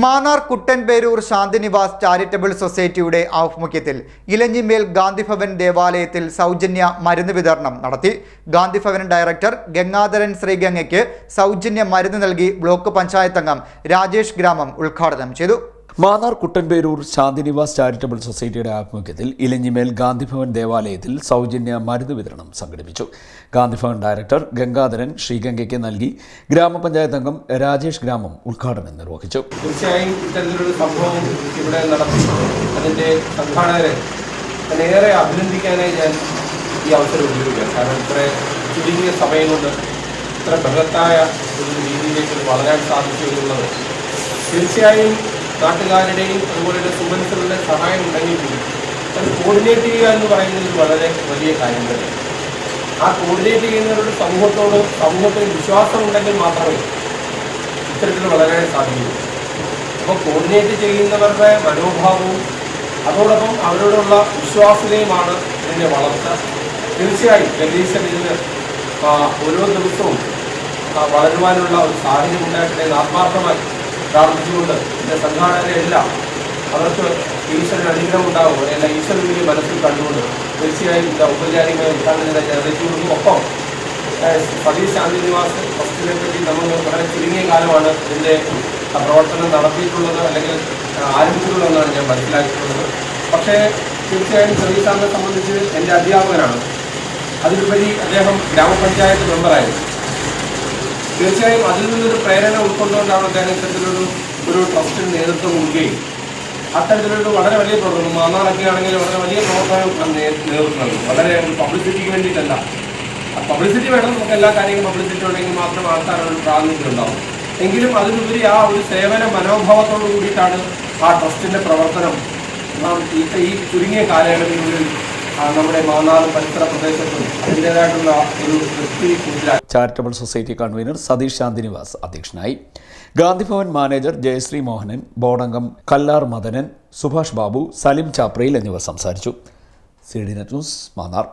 Mannar Kuttanperoor Shanthinivas charitable സൊസൈറ്റിയുടെ ആഭിമുഖ്യത്തിൽ ഇലഞ്ഞിമേൽ ഗാന്ധിഭവൻ ദേവാലയത്തിൽ സൗജന്യ മരുന്ന് വിതരണം നടത്തി. ഗാന്ധിഭവൻ ഡയറക്ടർ ഗംഗാധരൻ ശ്രീഗംഗയ്ക്ക് സൗജന്യ മരുന്ന് നൽകി ബ്ലോക്ക് പഞ്ചായത്തംഗം രാജേഷ് ഗ്രാമം ഉദ്ഘാടനം ചെയ്തു. മാന്നാർ കുട്ടൻപേരൂർ ശാന്തിനിവാസ് ചാരിറ്റബിൾ സൊസൈറ്റിയുടെ ആഭിമുഖ്യത്തിൽ ഇലഞ്ഞിമേൽ ഗാന്ധിഭവൻ ദേവാലയത്തിൽ സൗജന്യ മരുന്ന് വിതരണം സംഘടിപ്പിച്ചു. ഗാന്ധിഭവൻ ഡയറക്ടർ ഗംഗാധരൻ ശ്രീഗംഗയ്ക്ക് നൽകി ഗ്രാമപഞ്ചായത്ത് അംഗം രാജേഷ് ഗ്രാമം ഉദ്ഘാടനം നിർവഹിച്ചു. തീർച്ചയായും സംഭവം ഇവിടെ നടത്തി സംഘാടകരെ അഭിനന്ദിക്കാനായി ഞാൻ ഈ അവസരം ഒരു രീതിയിലേക്ക് വളരാൻ നാട്ടുകാരുടെയും അതുപോലെ തന്നെ സുമനസുകളുടെ സഹായം ഉണ്ടെങ്കിൽ കൂടി അത് കോർഡിനേറ്റ് ചെയ്യുക എന്ന് പറയുന്നത് വളരെ വലിയ കാര്യം തന്നെയാണ് ആ കോർഡിനേറ്റ് ചെയ്യുന്നവരുടെ സമൂഹത്തോട് സമൂഹത്തിന് വിശ്വാസം ഉണ്ടെങ്കിൽ മാത്രമേ ഇത്തരത്തിൽ വളരാൻ സാധിക്കൂ. അപ്പോൾ കോർഡിനേറ്റ് ചെയ്യുന്നവരുടെ മനോഭാവവും അതോടൊപ്പം അവരോടുള്ള വിശ്വാസ്യതയുമാണ് ഇതിന്റെ വളർച്ച. തീർച്ചയായും ജഗദീശൻ ഇതിന് ഓരോ ദിവസവും വളരുവാനുള്ള ഒരു സാഹചര്യം എന്ന് ആത്മാർത്ഥമായി പ്രാർത്ഥിച്ചുകൊണ്ട് ഇതിന്റെ എല്ലാം അവർക്ക് ഈശ്വരൻ അനുഗ്രഹം ഉണ്ടാകും അല്ല ഈശ്വരനെ മനസ്സിൽ കണ്ടുകൊണ്ട് തീർച്ചയായും ഇത് ഔപചാരികമായ ഉദ്ഘാടനം ഞാൻ ഒപ്പം പതി ശാന്തി ശാന്തിനിവാസ് ഫസ്റ്റിനെ പറ്റി നമ്മൾ വളരെ ചുരുങ്ങിയ കാലമാണ് ഇതിന്റെ പ്രവർത്തനം നടത്തിയിട്ടുള്ളത് അല്ലെങ്കിൽ ആരംഭിച്ചിട്ടുള്ളതെന്നാണ് ഞാൻ മനസ്സിലാക്കിയിട്ടുള്ളത്. പക്ഷേ തീർച്ചയായും സതീഷ് സംബന്ധിച്ച് എന്റെ അധ്യാപകനാണ്. അതിലുപരി അദ്ദേഹം ഗ്രാമപഞ്ചായത്ത് മെമ്പറായിരുന്നു. തീർച്ചയായും അതിൽ നിന്നൊരു പ്രേരണ ഉൾക്കൊണ്ടുകൊണ്ടാണ് അദ്ദേഹം ഇത്തരത്തിലൊരു ഒരു ട്രസ്റ്റിന് നേതൃത്വം കൊടുക്കുകയും അത്തരത്തിലൊരു വളരെ വലിയ പ്രവർത്തനം മാന്നാറൊക്കെ ആണെങ്കിൽ വളരെ വലിയ പ്രവർത്തനം നേതൃത്വം നൽകും വളരെ ഒരു പബ്ലിസിറ്റിക്ക് വേണ്ടിയിട്ടല്ല. പബ്ലിസിറ്റി വേണം നമുക്ക് എല്ലാ കാര്യങ്ങളും പബ്ലിസിറ്റി ഉണ്ടെങ്കിൽ മാത്രം ആൾക്കാരൊരു പ്രാതിനിധ്യം ഉണ്ടാവും. എങ്കിലും അതിലുപരി ആ ഒരു സേവന മനോഭാവത്തോടു കൂടിയിട്ടാണ് ആ ട്രസ്റ്റിന്റെ പ്രവർത്തനം. നാം ഈ ഈ ചുരുങ്ങിയ കാലയളവിനുള്ളിൽ charitable society convener Satheesh Shantinivas അധ്യക്ഷനായി. ഗാന്ധിഭവൻ മാനേജർ ജയശ്രീ മോഹനൻ ബോർഡംഗം കല്ലാർ മദനൻ സുഭാഷ് ബാബു സലിം ചാപ്രയിൽ എന്നിവർ സംസാരിച്ചു. C D net news Mannar.